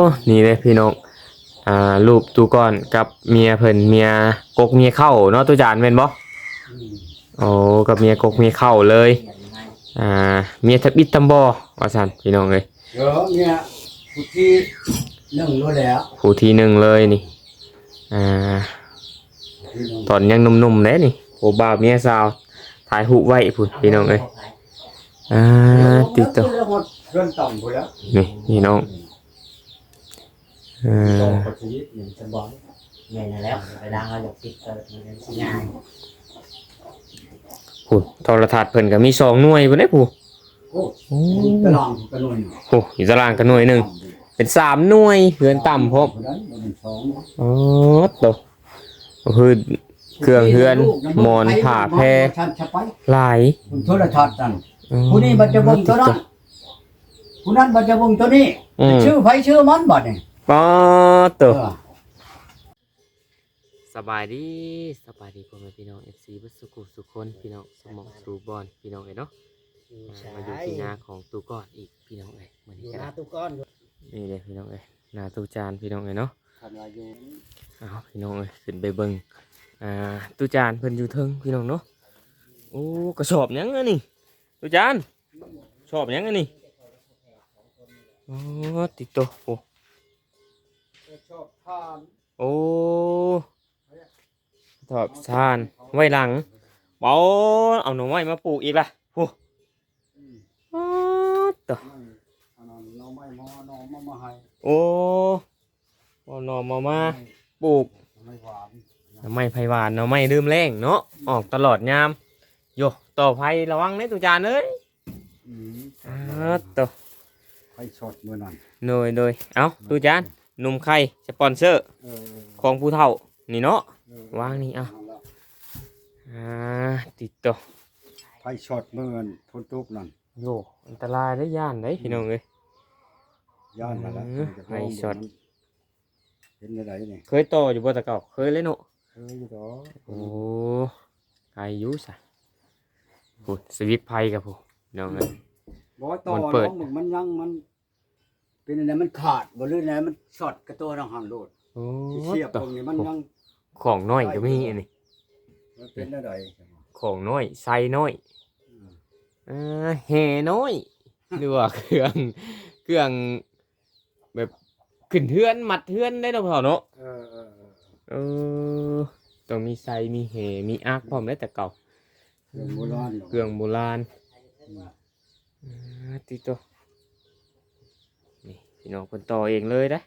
โอ้นี่เลยพี่น้องอ่ารูปตูก่อนกับเมียเพิ่นเมียกกเมียเข้าเนาะตุจานแม่นบ่โอ้กับเมียกกเมียเข้าเลยอ่าเมียทับอิดตำบอว่าซั่นพี่น้องเอ้ยเดี๋ยวเนี่ยผู้ที่หนึ่งรู้แล้วผู้ที่หนึ่งเลยนี่อ่าพี่น้องตอนยังหนุ่มๆเด้นี่โอ้บ่าวเมียสาวถ่ายรูปไว้พุ่นพี่น้องเอ้ยอ่าติดต่อแล้วหมดเรื่องต่ำไปแล้วนี่พี่น้อง อ่ต่อาเขาชีวิตหนึ่งจะบอกเงินแล้วไปดังเราอยากติดเกิดมันสิง่ายพุ่นโทรทัศน์เพิ่นก็มีสองหน่วยพุ่นเด้ผู้โอ้โอ้ตารางกระนุ่นโหอยู่ตารางกันหน่วยหนึ่งเป็นสามหน่วยเหือนต่ำพบนั้นมันสองอ๋อตกก็คือเครื่องเฮือนหมอนผ้าแพรชันชัไปหลายคุณโทรทัศน์นั่นอ๋อผู้นี้มันจะเบิ่งตัวนั้นผู้นั้นมันจะเบิ่งตัวนี้อืมชื่อไผชื่อมันบัดนี่ ปอตเอกอสบายดีสบายดีพ่อแม่พี่น้อง FC เบัสสุขุสุขคนพี่น้องสมองสูบอลพี่น้องเอ้ยเนาะอ่ามาอยู่ที่นาของตูก้อนอีกพี่น้องเอ้ยมื้อนี้อยู่ก็หน้าได้ตู้ก้อนนี่เลยพี่น้องเอ้ยนาตูจานพี่น้องเอ้ยเนาะคันว่าอยู่เอาพี่น้องเอ้ยขึ้นไปเบิ่งอ่าตูจานเพิ่นอยู่เทิงพี่น้องเนาะโอ้กระสอบหยังอะนี่ตูจานชอบหยังอะนี่โอ้ติดโตโอ้ชอบทาน โอ้ชอบทานไว้หลังเบาเอาหน่อไม้มาปลูกอีกล่ะโอ้อ้าวตัวอันนั้นน้องไม่มอน้องมามาให้โอ้เอาหน่อมามาปลูกไม่หวานหน่อไม้ไผ่หวานหน่อไม้ลืมแรงเนาะออกตลอดยามโยต่อไผ่ระวังเด้ตูจานเอ้ยอืมอ้าวตัวไผสดมื้อนั้นโดยโดยเอาตูจานห นุ่มไข่สปอนเซอร์เออของผู้เฒ่า นี่เนาะเออวางนี่เอาละอ่าติดต่อไผสดมื้อนั้นฝนตกนั่นโยอันตรายได้ย่านได้พี่น้องเอ้ย ย่านนั่นแหละเออไผสดเห็นได้นี่เคยต่ออยู่บ่แตะเก่าเคยเลยเนาะเอออยู่ดอกโอ้ไกลอยู่ซะพูดสวิตไพ่กับผู้น้องเอ้ยบ่ต่อมันเปิด น้องมึงมันยังมัน เป็นอะไรมันขาดบ่หรืออะไรมันสดกระตัวทางหันโลดโอ้เสียบต่ตรงนี้มันยังของน้อยก็มีอันนี้มันเป็นอะไรของน้อยไซน้อยอ่าแห่น้อยหรือว่าเครื่องเครื่องแบบขึ้นเทือนมัดเทือนได้เนาะพ่อเนาะเออเออเออเออต้องมีไซมีแห่มีอาร์คพร้อมได้แต่เก่าเครื่องโบราณเครื่องโบราณอืมอ่าติโตนี่ พี่น้องคนต่อเองเลยได้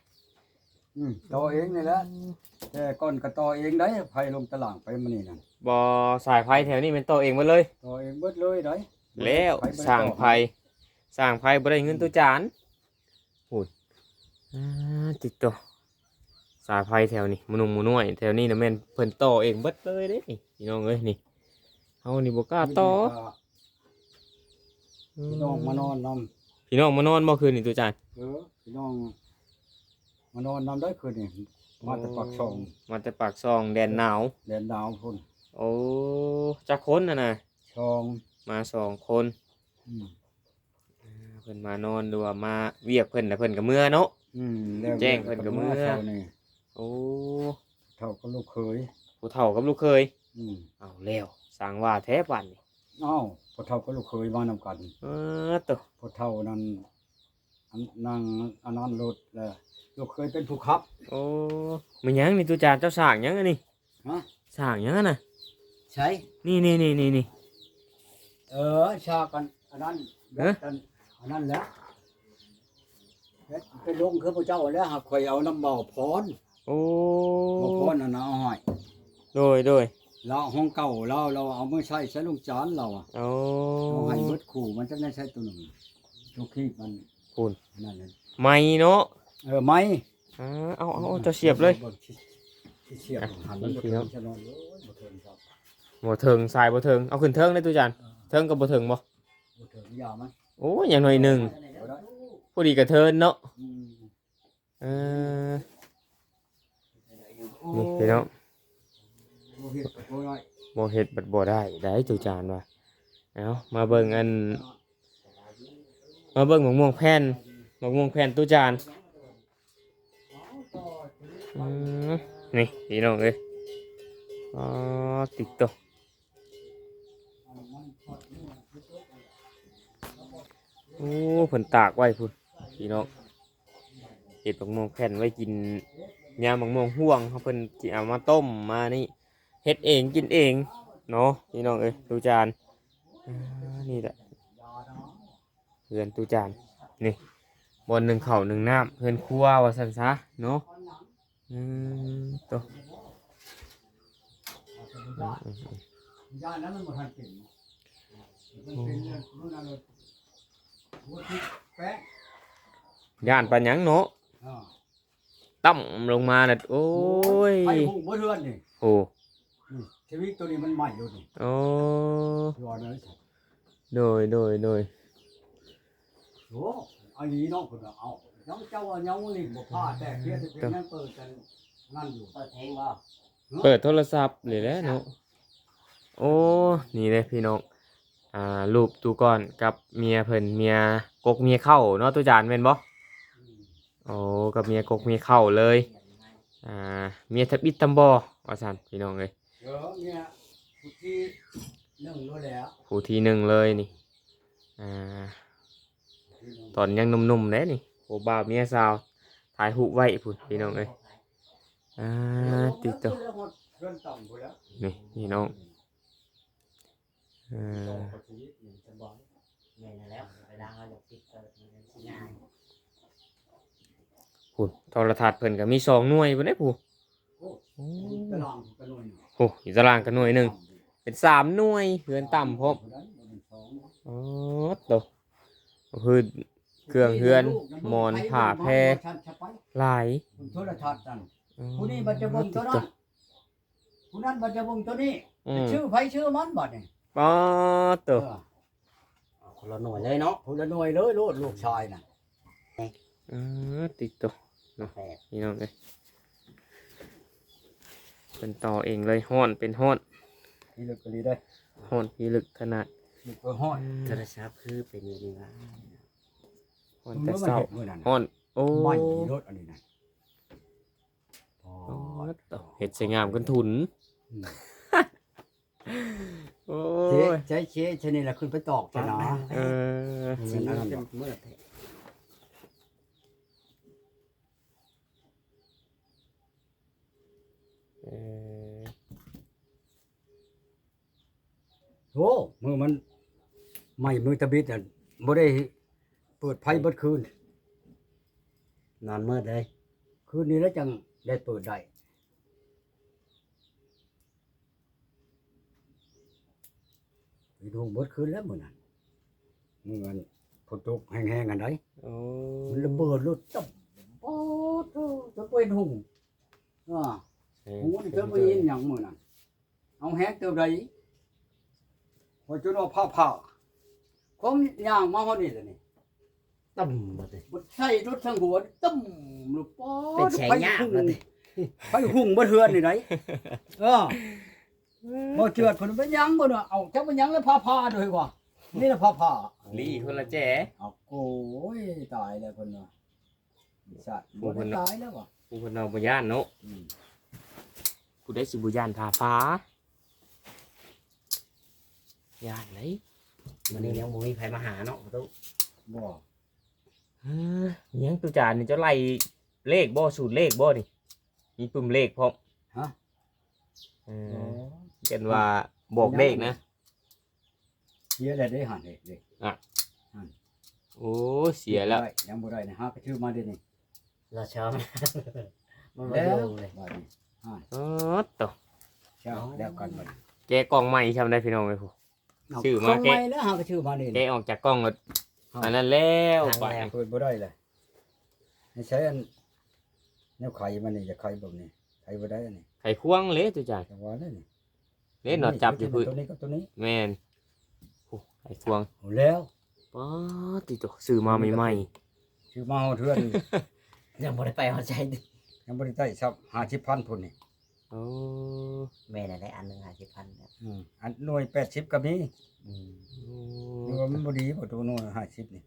อืมต่อเองนี่แหละแต่ก่อนก็ต่อเองได้ไผลงตลาดไปมื้อนี้นั่นบอสายไฟแถวนี้เป็นต่อเองหมาเลย ต่อเองเบิดเลยได้แล้วไผบ่ด้สร้างต่อไฟสร้างไฟบริเงินตัวจานพูดอ่าติดต่อสายไฟแถวนี้มนุงมนุ่ยแถวนี้นะแม่นเพิ่นต่อเองเบิดเลยเด้นี่พี่น้องเอ้ยนี่เฮานี่บ่กล้าต่อพี่น้องมานอนนำ พี่น้องมานอนบ่คืนนี่ตัวจานเออพี่น้องมานอนนำได้คืนนี่มาแต่ปากช่องมาแต่ปากซองแดนหนาว แดนดาวพุ่นโอ้จักคนน่ะนะช่องมาสองคนอืมเพิ่นมานอนดูว่ามาเวียกเพิ่นแต่ะเพิ่นกับเมื่อเนาะ อืมแล้วแจ้งเพิ่นก็เมื่อเท่านี่โอ้เท่าก็ลูกเคยผู้เฒ่ากับลูกเคยอืมเอาแล้วสร้างว่าแท้ปันนี่เอ้า พอเท่าก็ลูกเคยมานำกันเออตัวพอเท่านั้นอันนั่งอันนั้นรถแล้วลูกเคยเป็นผู้ขับ โอ้มันหยังนี่ตูจานเจ้าสร้างหยังอันนี่ฮะ สร้างหยังอะน่ะใช่นี่นี่นี่นี่นี่ เออชากันอันนั้นเอ๊ะ อันอันนั้นแหล้วเป็นลงคือพระเจ้าแล้วหากคอยเอาน้ำเบาพรโอ้บ่พรอันนั้นเอาให้โดยโดย เราห้องเก่าเราเราเอามือใช้ใช้ลงจานเราอะโอ้เอาให้เบิดขู่มันจะได้ใช้ตัวหนึ่งตัวขี้มันคุณนั่นเลยไม่เนาะเออไม้อ่าเอาเอาเอาเจะเสียบเลยที่เสียบอะหันนี่มันพี่น้องจะนอนโอ้ยบ่เทิงครับบ่เทิงสายบ่เทิงเอาขึ้นเทิงได้ตูจานเทิงกับบ่เทิงบ่บ่เทิงยามันโอ้ยอย่างหน่อยหนึ่งบ่ได้พอดีกับเทินเนาะอืมเออนี่พี่น้องบ่เฮ็ดบ่ได้ บ่เฮ็ดบัดบ่ได้ได้ตูจานว่ะเอามาเบิ่งอัน มาเบิ่งหมกม่วงแผ่นหมกม่วงแผ่นตูจานนี่พี่น้องเอ้ยอ๋อติดตัวโอ้เพิ่นตากไว้พุ่นพี่น้องเห็ดบักม่วงแผ่นไว้กินยามบักม่วงห่วงเขาเพิ่นสิเอามาต้มมานี่ เฮ็ดเองกินเองเนาะพี่น้องเอ้ยตูจานนี่แหละเพื่อนตูจานนี่บนหนึ่งเข่าหนึ่งน้ำเพื่อนครัวว่าสันซะเนาะอืมตัวย่านนั้นมันบ่ทันเป็นมันเป็นเรื่องนู่นนั่นเลยหัวทิศแป๊ะย่านปัญญังเนาะต่ำลงมาน่ะโอ้ยโอ้ ชีวิตตัวนี้มันใหม่อยู่นี่โอ้รอเลยโดยโดยโดยโอ้อันนี้น้องคนเอาน้องเจ้าว่าน้องนี่บ่พลาดแต่เพียงแต่เพียงนั้นเปิดกันนั่นอยู่เปิดเพลงบ่เปิดโทรศัพท์เลยแหล้วเนาะโอ้ นี่เลยพี่น้อง อ่า รูปตูก่อนกับเมียเพิ่นเมียกกเมียเข้าเนาะตูจานเป็นบ่โอ้กับเมียกกเมียเข้าเลย อ่า เมียทับอิดทำบ่ว่าซั่นพี่น้องเอ้ย เดี๋ยวเนี่ยผู้ที่หนึ่งรู้แล้วผู้ที่หนึ่งเลยนี่อ่าตอนยังหนุ่มๆเด้นี่โอ้บ่าวเมียสาวถ่ายรูปไว้พุ่นพี่น้องเอ้ยอ่าติดต่อเพื่อนต่ำไปแล้วนี่พี่น้องอ่าจะบอกแม่นั่นแล้วไปดังเราอยากปิดเปิดมันเป็นสิง่ายพุ่นโทรทัศน์เพิ่นก็มีสองหน่วยพุ่นเด้ผู้โอ้โอ้กระลองกระนวย โหอยู่ตารางกันหน่วยหนึ่งเป็นสามหน่วยเฮือนต่ำพร้อมอ๋อโตคือเครื่องเฮือนหมอนผ้าแพรหลายโทรทัศน์นั่นอ๋อผู้นี้บัจจบงตัวนั้นผู้นั้นบัจจบงตัวนี้อืมชื่อไผชื่อมันบัดนี่อ๋อโตเออเอาคนละหน่วยเลยเนาะผู้ละหน่วยเลยลูกลูกชายน่ะอ๋อติดตัวแปดนี่น้องเลย เป็นต่อเองเลยห้อนเป็นห้อนนี่ลึกกะลีได้ห้อนพีลึกขนาดลึกก็ฮ้อนโทรศัพท์คือเป็นอยังไงวะห้อนแต่เศร้ามื้อนั้นห้อน โอ้ไม่รถอันนี้น่ะอ๋ออ๋อโตเห็ดสวยงามกันทุนอืมโอ้เจ๊ยใช้เจ๊ชนี่แหละขึ้นไปตอกชนะเออสีเป็นเมื่อแท้เออ โอ้มือมันไม่มือตะบิดอะบ่ได้เปิดไฟเบิดคืนนอนมืดเลยคืนนี้แล้วจังได้เปิดได้ไปดูเบิดคืนแล้วมื้อนั้นมื้อนั้นฝนตกแห้งๆกันได้โอ้มันระเบิดรถจับโอ้โหจะเป็นหุ่งอ่า หูนี่จะไปยินหยังมื้อนั้นเอาแฮกเท่าใดพอจนว่าผ้าผ้าของย่างมาเฮานี่แหละนี่ตั้มหมดเลยบดใส่รถทั้งหัวตึ้มลูกปอเป็นแฉยากหุ่งเลยไปหุ่งบ่เทือนนี่ไหนเออบ่เจือดเพิ่นไปยังบ่เนาะเอาจักไปยังแล้วพาพาด้วยว่านี่ละพาพาลีคนละแจ๋เอาโอ้ยตายแล้วเพิ่นว่าสัตว์บ่ได้ตายแล้วว่ะผู้คนเอาบุย่านเนาะอืม ผู้ได้สิบุย่านทาฟ้าย่านไหนวันนี้ยังบ่มีใครมาหาเนาะประตูบ่เอ้อเลี้ยงตุจานนี่เจะไล่เลขบ่สูตรเลขบ่นี่มีปุ่มเลขพร้อมฮะ เออกันว่าบอกเลขนะ เสียแล้วได้หันเด้เด้โอ้เสียแล้วได้ยังบ่ได้นะฮะก็ชื่อมาเด้นี่เราชอบ มันบ่แล้วลงเลยบัดนี้ อ๋อตวเช้าแล้วกันบัดนี้แกะกล่องใหม่ทำได้พี่น้องไหมผู้เาชื่อมาส่งแกะใหแล้วฮะก็ชื่อมาเด้แกะนี่ออกจากกล้องแล้วอันนั้นแล้วไปเปิดบ่ได้เลยให้ใช้อันแนวไข่มันนี่จะไข่แบบนี้ไข่บ่ได้อันนี้ไขควงเลยตุจานจังหวะนั้นนี่เล่นหนอดจับอยู่พื้นตัวนี้กับตัวนี้แม่นโอ้ไขควงเอาแล้วป๊าดติดตัวซื้อมาใหม่ชื่อมาเฮาเทือน ยังบ่ได้ไปเอาใจดิ ยังบ่ได้ใช้ซับ50,000พุ่นนี่ๆโอ้แม่น่ะได้อันหนึง50,000เนี่ยอืมอันหน่วย80ก็มีอืม นี่ว่ามันบ่ดีบ่ตัวหน่วย50นี่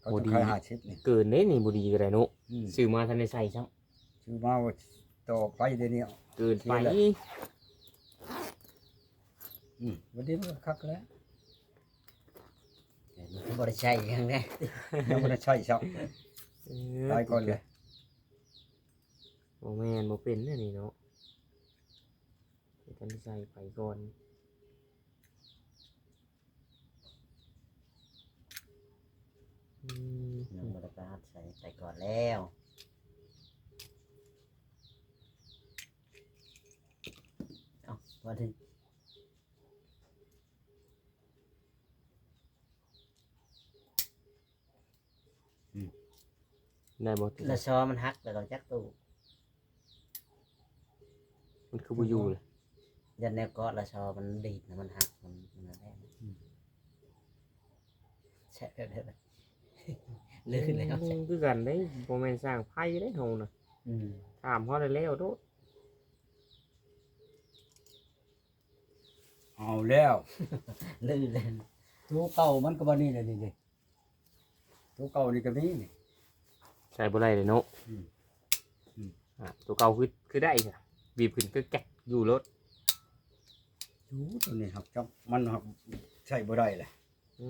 เขาต้องขายห้าชิปนี่เกินเด้นี่บ่ดีก็ได้เนาะอืมซื้อมาทันได้ใส่ซ้ํชื่อมาว่าต่อไปเดี๋ยวนี้เกินไปเสียแล้ว อืมวันนี้มันก็คักแล้วมันก็บ่ได้ใช้อย่างนี้ยังไม่ได้ใช่ครับเออตายก่อนเลย บ่แม่นบ่เป็นเด้อนี่เนาะเดี๋ยวทันได้ใส่ไปก่อนอืมน้องบ่ได้ไปหัดใส่ไปก่อนแล้วเอ้าว่าถึงได้บ่ติละซอมันหักแล้วก็จักตู้ มันคือบ่อยู่เลยยันแนวเกาะละซอมันดีดนะมันหักมันมันนั่นแหละใช่แบบแบบลื่นแล้วอืมคือกันเด้บ่แม่นสร้างไพ่เด้เฮาน่ะอืมถามเขาได้แล้วโดดเอาแล้วลื่นเลยตัวเก่ามันก็บ่นี่เลยนี่ดิตัวเก่านี่ก็มีนี่ใส่บ่ได้เลยเนาะอืมอืมอะตัวเก่าคือคือได้จ้ะ บีบขึ้นก็แก๊กอยู่รถดูตัวนี้ครับจับมันครับใช่บ่ได้เลย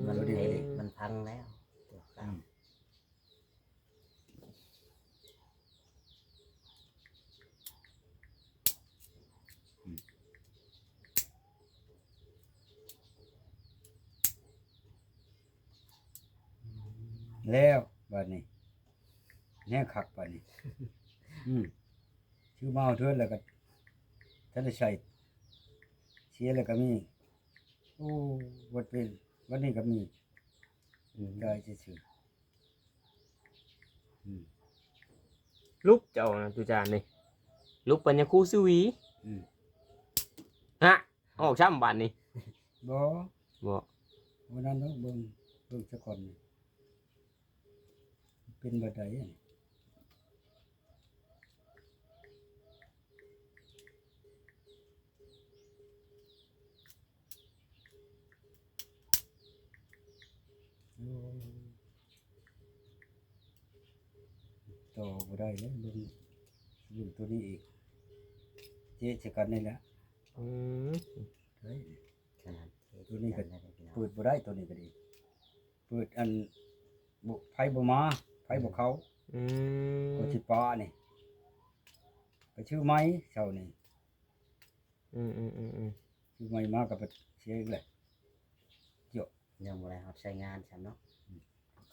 มันดูดิเทมันพังแล้วตัวเก่าแล้วบัดนี้แน่คักบัดนี้ อืมชื่อมาเอาเถิดแล้วก็ ถ้าได้ใช้เสียแล้วก็มีโอ้บ่เป็นวันนี้ก็มีอืมได้ซื่อๆอืมลุกเจ้านะตุจานนี่ลุกปัญญาคูสวีอืมฮะออกช่ำบันนี่บ่บ่วันนั้นเนาะเบิ่งเบิ่งซะก่อนนี่เป็นบ่ได้อันนี้โอ้ ต่อบ่ได้เลยเบิ่งเบิ่งตัวนี้อีก เจ๊จะกันนี่แหละอืมเฮ้ยขนาดเทตัวนี้ก็ได้พี่น้องเปิดบ่ได้ตัวนี้ก็ดี เปิดอันบุไผบ่มาไผบ่เขาอืมก็สิป้านี่ไปชื่อไม้เช้านี่อืมอืมอืมอืมชื่อไม้มาก็ไปเสียอีกแหละยังบ่ได้ครับใช้งานฉันเนาะ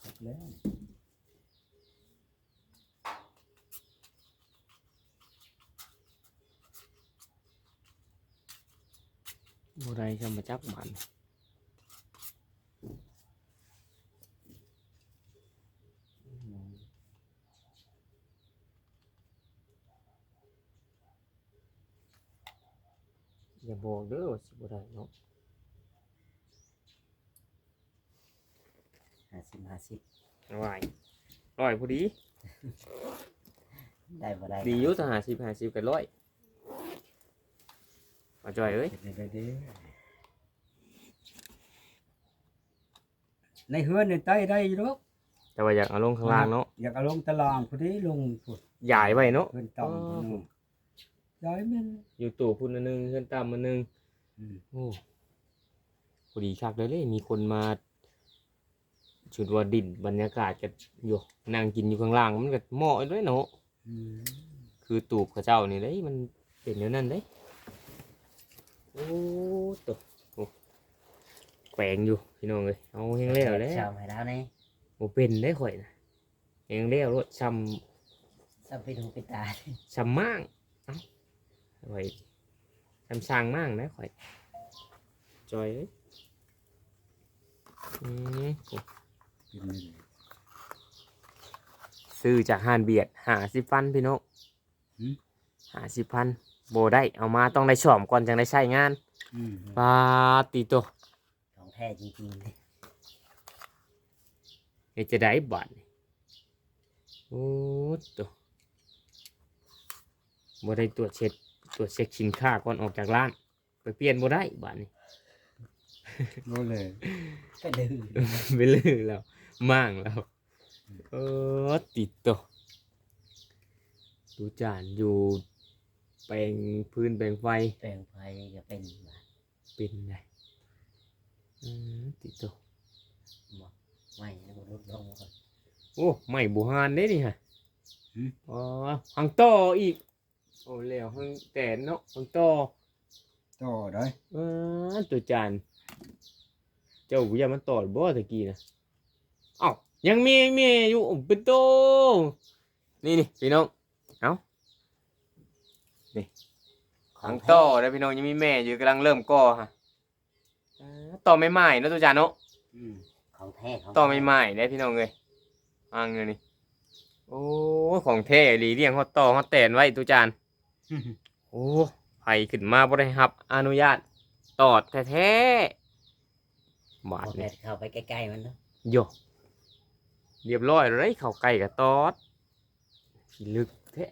ครบแล้วนี่ บ่ได้ช่ำมาจักบันอย่าบอกเด้อว่าสิบ่ได้เนาะห้าสิบ ในเฮือนนี่ใต้ได้อยู่ดอกแต่ว่าอยากเอาลงข้างล่างเนาะอยากเอาลงตารางพอดีลงพุดใหญ่ไว้เนาะเพิ่นต่ำอ๋อพุ่นนู่นย้ายแม่นอยู่ตู่พุ่นอันหนึงเพื่อนตามอันหนึงอืมโอ้พอดีคักเลยเลยมีคนมาชุดว่าดินบรรยากาศกันอยู่นั่งกินอยู่ข้างล่างมันก็เหมาะด้วยเนาะอืมคือตูบกับเจ้านี่เลยมันเป็นอย่างนั้นเลยโอ้ตัวโอ้ แปลงอยู่พี่น้องเลยเอาแห้งแล้วแล้วชาวให้แล้วนี่โอเป็นได้ข่อยนะแห้งแล้วรถช้สับไปดูไปตาำช้ำมากเอ้าข่อยช้ำสร้างมากนะข่อยจอยเอ้ยอืมโอ้กินนี่ซื้อจากห้านเบียดหาสิพันพี่น้องหาสิพันโบได้เอามาต้องได้ชอมก่อนจังได้ใช้งานอืมปาติโตของ แท้จริงๆเลยเฮ็ดจะได้บาทนี่โอ้ตัวบ่ได้ตรวจเช็ดตรวจเช็คสินค้าก่อนออกจากร้าน ไปเปลี่ยนบ่ได้บาทนี่รู้เลยก็ดื้อไปลือแล้วมั่างแล้วเออติดตัวดูจานอยู่แปลงพื้นแปลงไฟ แปลงไฟก็เป็นบาดเป็นไง อืมติดตัวบอกไม่แล้วก็ลดลงก่อนโอ้ไม่บูฮานได้นี่ฮะหืมอ๋อหังต่ออีก โอ้แล้วหังแต่เนาะหังต่อต่อได้เออตัวจานเจ้าวิญญามันต่อบ่ตะกี้นะเอ้ายังมีมีอยู่โอ้เป็นโตนี่นี่พี่น้องเอ้านี่หังต่อแล้วพี่น้องยังมีแม่อยู่กำลังเริ่มก่อฮะเอ้อ ต่อไม่ใหม่เนาะตัวจานเนาะอืมของแท้ของต่อไม่ใหม่ได้พี่น้องเลยอ่างเงินนี่โอ้ของแท้อีหลีเลี้ยงฮอตต่อฮอตแตนไว้ตัวจานโอ้ไผขึ้นมาบ่ได้รับ อนุญาตตอดแท้ๆบาดพอแพนี่ทย์เข้าไปใกล้ๆมันเนาะโยเรียบร้อยเลยเข้าใกล้กับตอดพี่ลึกแท้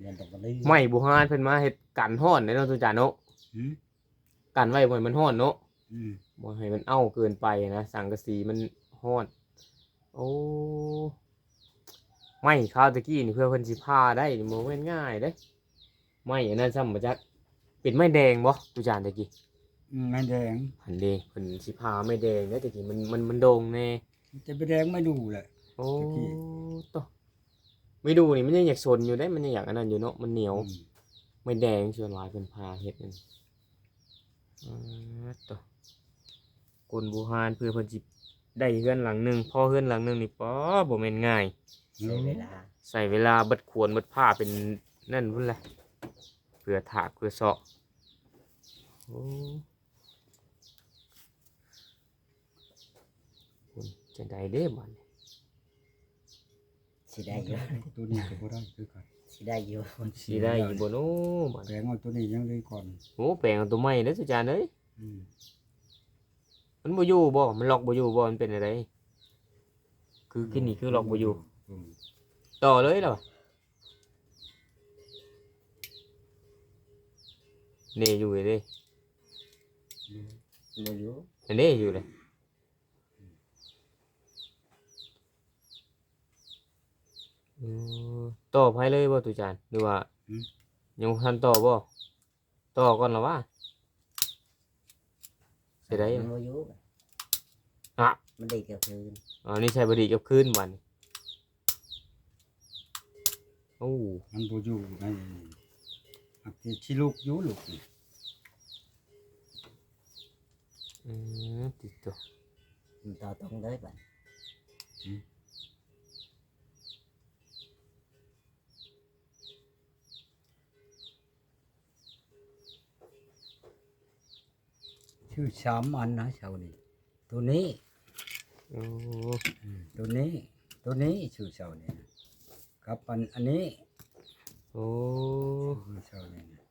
เงินตกมาลื่นไม่บุหานเพิ่นมาเฮ็ดกันฮ้อนในเนาะตัวจานเนาะอืมกันไว้บ่ให้มันฮ้อนเนาะอืม บ่ให้มันเอ้าเกินไปนะสังกะสีมันฮ้อนโอ้ไม่ข้าวตะกี้นี่เพื่อเพิ่นสิพาได้นี่บ่แม่นง่ายเด้ไม่อันนั้นซ้ำบ่จักเป็นไม้แดงบ่ตุจานตะกี้อืมแม่แดงหันเด้เพิ่นสิพาไม้แดงเด้อตะกี้มันมันมันโด่งแน่จะไปแดงไม่ดูแหละโอ้ตะกี้ตะไม่ดูนี่มันยังอยากสนอยู่ได้มันยังอยากอันนั้นอยู่เนาะมันเหนียวอืมไม่แดงชวนหลายเพิ่นพาเฮ็ดนั่นอ่าตะ กลบูฮานเพื่อเพิ่นสิได้เฮือนหลังหนึงพอเฮือนหลังหนึงนี่ป๋อบ่แม่นง่าย ใช้เวลาใส่เวลาเบิดควรเบิดผ้าเป็นนั่นพุ่นแหละเพื่อถากเพื่อเสาะโอ้คุณจะได้เด้บัดนี้สิได้อยู่ตัวนี้ก็บ่ได้คือกันสิได้อยู่สิได้อยู่บ่โน้บัดแปลนี้งเอาตัวนี้ยังได้ก่อนโอ้แปลงเอาตัวใหม่เด้อสุจานเอ้ยอืม มันบ่อยู่บ่มันล็อกบ่อยู่บ่มันเป็นอะไรคือกินนี่คือล็อกบ่อยู่อืมต่อเลยเหรอนี่อยู่เลยเด้บ่อยู่อันนี้อยู่เลยอืมต่อไผเลยบ่ตุจานหรือว่ายังบ่ทันต่อบ่ต่อก่อนเหรอวะ สิได้มันบ่อยู่อะมันได้เกือบคืนอ๋อนี่ใช้บดีกับคืนวันโอ้มันบ่อยู่ในอักที่ชิลูกอยู่ลูกนี่อืมติดตัวมันต่อตรงเลยบัด ชื่อสามอันนะเช้านี้ตัวนี้โอ้อืมตัวนี้ ตัวนี้ชื่อเช้านี้นะกับอันอันนี้โอ้ชื่อเช้านี้นะ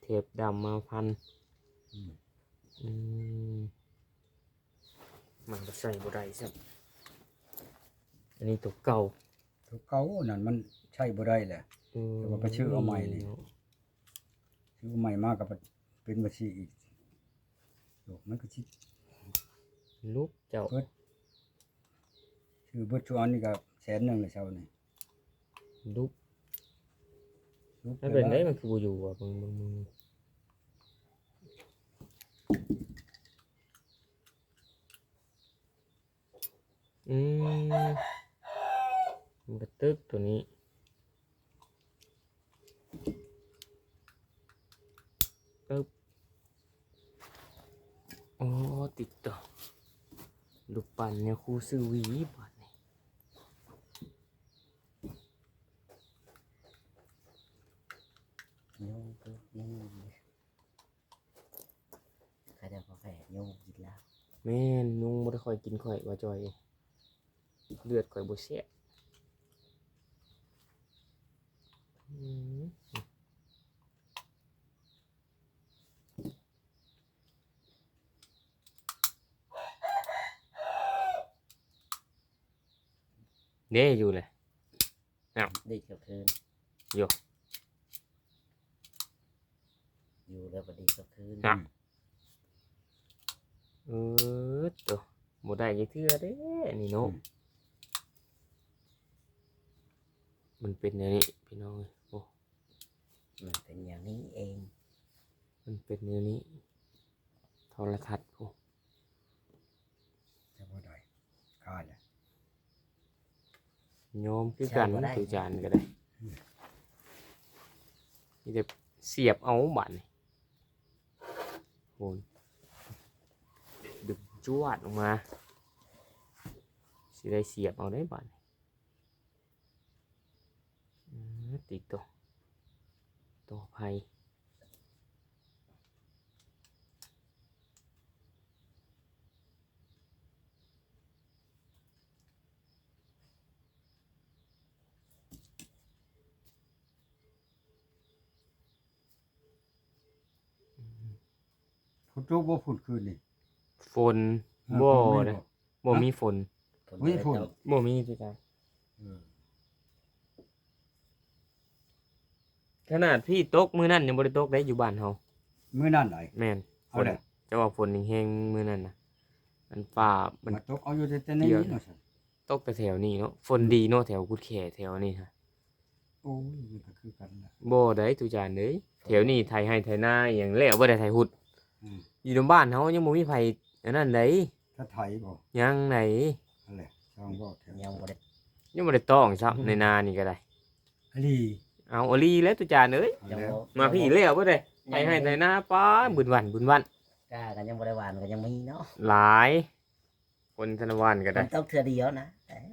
เทปดำมาพันอืมอืมมันก็ใส่บ่ได้ซับอันนี้ตัวเก่าตัวเก่านั่นมันใช้บ่ได้แหละอืมแต่ว่าไปชื่อเอาใหม่นี่ ซื้อใหม่มากกับเป็นบัญชีอีก โลกมันก็ชิลูกเจ้าชื่อเบิดชวนนี่ก็แสนหนึ่งเลยเช้านี่ลูกลูกนั่นเป็นได้มันคือบ่อยู่อะมึงมึงมึงอืมมันกระตึกตัวนี้ ปึ๊บโอ้ ติดต่อลูกปั่นเนี่ยครูซื้อหวีบัดนี่โยงก็ยังใครจะพอแฝดโยงกินแล้วแม่นนุ่งบ่ได้ค่อยกินข่อยว่าจอย เลือดข่อยบ่แซ่บอืม เด้อยู่เลยได้เกือบคืนอยู่ อยู่แล้วบ่ได้เกือบคืนอะเออตัวบ่ได้ยี่เทื่อเด้นี่เนาะมันเป็นอย่างนี้พี่น้องเอ้ยโอ้มันเป็นอย่างนี้เองมันเป็นอย่างนี้โทรทัศน์โอ้จะบ่ได้ค่าเนี่ย โยมคือกันตุจานก็ได้นี่จะเสียบเอาบัตรโอนดึงจวดออกมาสิได้เสียบเอาได้บัตรติดตัวตัวไพ่ พุทธุบ่พูดคืนนี่ฝนบ่เออนะบ่บ่มีฝนผมไม่เลยพูดต้องบ่มีตุจานเออขนาดพี่ตกมือนั่นยังบ่ได้ตกได้อยู่บ้านเฮามื้อนั้นไหนแม่นฝเอานแหละจะว่าฝนแห้งๆมือนั่นน่ะมันฟ้ามัน มาตกเอาอยู่แต่ในเดี๋ยวนี้เนาะซั่นตกแต่แถวนี้เนาะฝนดีเนาะแถวกุดแขแถวนี้ฮะโอ้ยมันก็คือกันน่ะบ่ได้ตุจานเด้ยแถวนี้ไทยให้ไทยนาอหย่างแล้วบ่ได้ไทยหุด อืม อยู่ในบ้านเฮายังบ่มีไผอันนั้นไดถ้าไทยบ่ยังไหนนั่นแหละช่างบ่แถวยังบ่ได้ยังบ่ได้ต้องซับในนานี่ก็ได้ อันนี้เอาอลีแล้วตุจานเอ้ยเอายังแล้วบ่มาพี่แล้วบ่ได้ไทยให้ไทยนาป้าบุญวันบุญวัน กล้ากันยังบ่ได้หวานกันยังมีเนาะหลาย คนธนวันก็มัได้ นต้องเทื่อเดียวนะเอ้ย